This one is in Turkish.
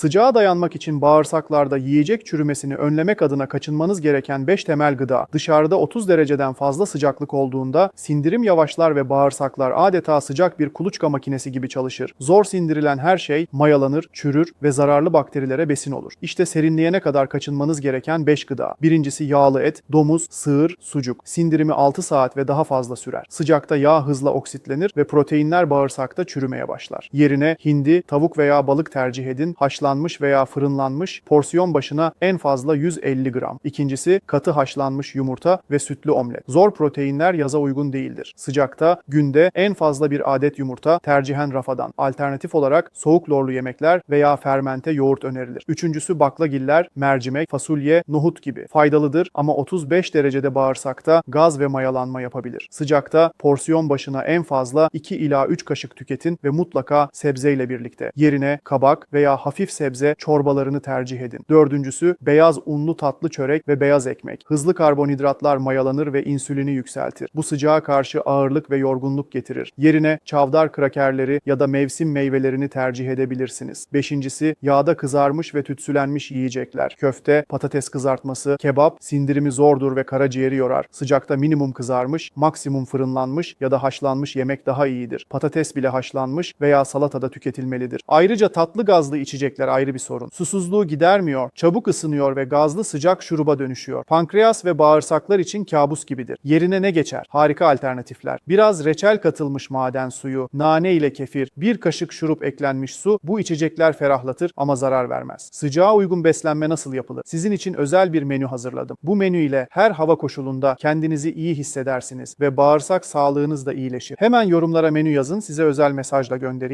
Sıcağa dayanmak için bağırsaklarda yiyecek çürümesini önlemek adına kaçınmanız gereken 5 temel gıda. Dışarıda 30 dereceden fazla sıcaklık olduğunda sindirim yavaşlar ve bağırsaklar adeta sıcak bir kuluçka makinesi gibi çalışır. Zor sindirilen her şey mayalanır, çürür ve zararlı bakterilere besin olur. İşte serinleyene kadar kaçınmanız gereken 5 gıda. Birincisi yağlı et, domuz, sığır, sucuk. Sindirimi 6 saat ve daha fazla sürer. Sıcakta yağ hızla oksitlenir ve proteinler bağırsakta çürümeye başlar. Yerine hindi, tavuk veya balık tercih edin. Haşlanmış veya fırınlanmış porsiyon başına en fazla 150 gram. İkincisi katı haşlanmış yumurta ve sütlü omlet. Zor proteinler yaza uygun değildir. Sıcakta günde en fazla bir adet yumurta tercihen rafadan. Alternatif olarak soğuk lorlu yemekler veya fermente yoğurt önerilir. Üçüncüsü baklagiller, mercimek, fasulye, nohut gibi. Faydalıdır ama 35 derecede bağırsakta gaz ve mayalanma yapabilir. Sıcakta porsiyon başına en fazla 2 ila 3 kaşık tüketin ve mutlaka sebzeyle birlikte. Yerine kabak veya hafif sebze çorbalarını tercih edin. Dördüncüsü beyaz unlu tatlı çörek ve beyaz ekmek. Hızlı karbonhidratlar mayalanır ve insülini yükseltir. Bu sıcağa karşı ağırlık ve yorgunluk getirir. Yerine çavdar krakerleri ya da mevsim meyvelerini tercih edebilirsiniz. Beşincisi yağda kızarmış ve tütsülenmiş yiyecekler. Köfte, patates kızartması, kebap sindirimi zordur ve karaciğeri yorar. Sıcakta minimum kızarmış, maksimum fırınlanmış ya da haşlanmış yemek daha iyidir. Patates bile haşlanmış veya salatada tüketilmelidir. Ayrıca tatlı gazlı içecekler ayrı bir sorun. Susuzluğu gidermiyor, çabuk ısınıyor ve gazlı sıcak şuruba dönüşüyor. Pankreas ve bağırsaklar için kabus gibidir. Yerine ne geçer? Harika alternatifler. Biraz reçel katılmış maden suyu, nane ile kefir, bir kaşık şurup eklenmiş su bu içecekler ferahlatır ama zarar vermez. Sıcağa uygun beslenme nasıl yapılır? Sizin için özel bir menü hazırladım. Bu menü ile her hava koşulunda kendinizi iyi hissedersiniz ve bağırsak sağlığınız da iyileşir. Hemen yorumlara menü yazın size özel mesajla göndereyim.